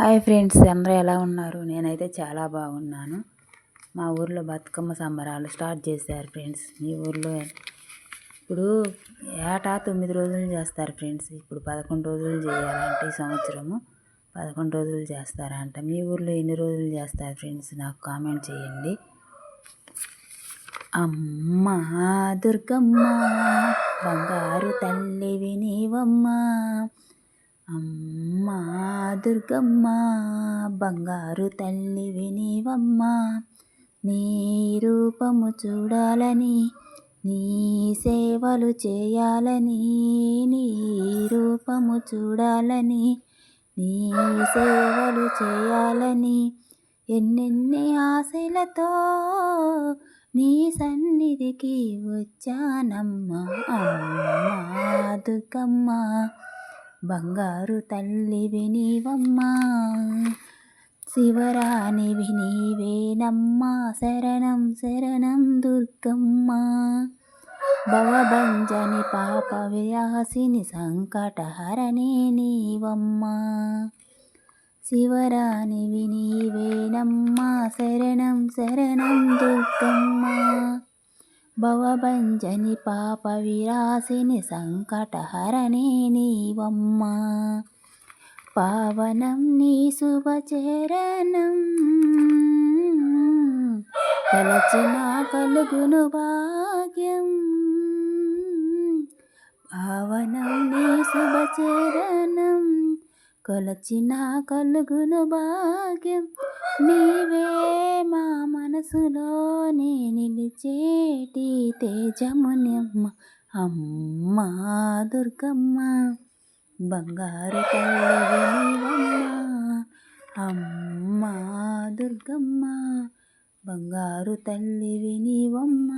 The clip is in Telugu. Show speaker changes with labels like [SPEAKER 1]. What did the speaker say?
[SPEAKER 1] హాయ్ ఫ్రెండ్స్ అందరూ ఎలా ఉన్నారు? నేనైతే చాలా బాగున్నాను. మా ఊర్లో బతుకమ్మ సంబరాలు స్టార్ట్ చేశారు ఫ్రెండ్స్. మీ ఊర్లో ఇప్పుడు ఏటా తొమ్మిది రోజులు చేస్తారు ఫ్రెండ్స్. ఇప్పుడు పదకొండు రోజులు చేయాలంటే ఈ సంవత్సరము పదకొండు రోజులు చేస్తారంట మీ ఊర్లో ఎన్ని రోజులు చేస్తారు ఫ్రెండ్స్? నాకు కామెంట్ చేయండి. అమ్మ దుర్గమ్మ బంగారు తల్లివి నీవమ్మ దుర్గమ్మ బంగారు తల్లి వినివమ్మ నీ రూపము చూడాలని నీ సేవలు చేయాలని నీ రూపము చూడాలని నీ సేవలు చేయాలని ఎన్నెన్ని ఆశలతో నీ సన్నిధికి వచ్చానమ్మ అమ్మా దుర్గమ్మ. బంగారు తల్లివి నీవమ్మా శివరాణివి నీవేనమ్మా శరణం శరణం దుర్గమ్మ. భవభంజని పాప వ్యాసిని సంకటహరణే నీవమ్మా. శివరాణివి నీవేనమ్మా శరణం శరణం దుర్గమ్మ. భవభంజని పాప విరాసిని సంకటహరణే నీవమ్మా. పావనం నీ శుభచరణం. కలచిన కలుగును భాగ్యం. పావనం నీ శుభచరణం. కొలచిన కలుగును భాగ్యం. నీవే మనసులోనే నిలిచేటి తేజమునిమ్మ. అమ్మ దుర్గమ్మ బంగారు తల్లివమ్మ అమ్మ దుర్గమ్మ బంగారు తల్లివి నీవమ్మ.